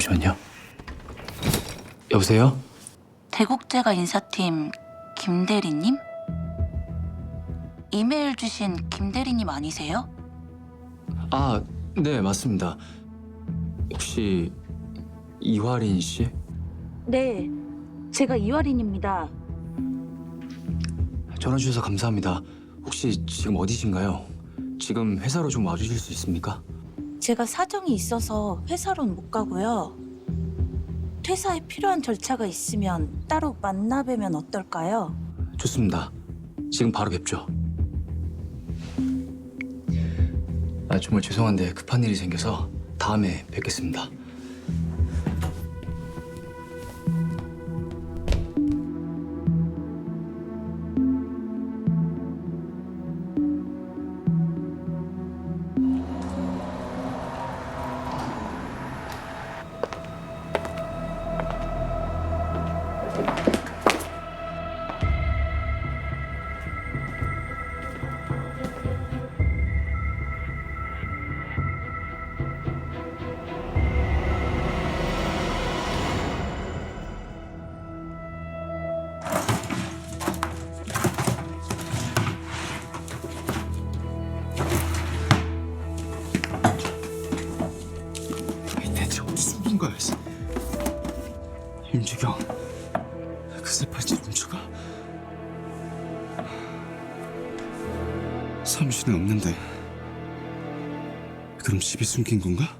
잠시만요. 여보세요? 대국제가 인사팀 김대리님? 이메일 주신 김대리님 아니세요? 아, 네, 맞습니다. 혹시 이화린 씨? 네, 제가 이화린입니다. 전화 주셔서 감사합니다. 혹시 지금 어디신가요? 지금 회사로 좀 와주실 수 있습니까? 제가 사정이 있어서 회사로는 못 가고요. 퇴사에 필요한 절차가 있으면 따로 만나 뵈면 어떨까요? 좋습니다. 지금 바로 뵙죠. 아, 정말 죄송한데 급한 일이 생겨서 다음에 뵙겠습니다. 대체 어디 숨긴 거야? 임주경 그 새팔찌 훔쳐가? 사무실에 없는데 그럼 집에 숨긴 건가?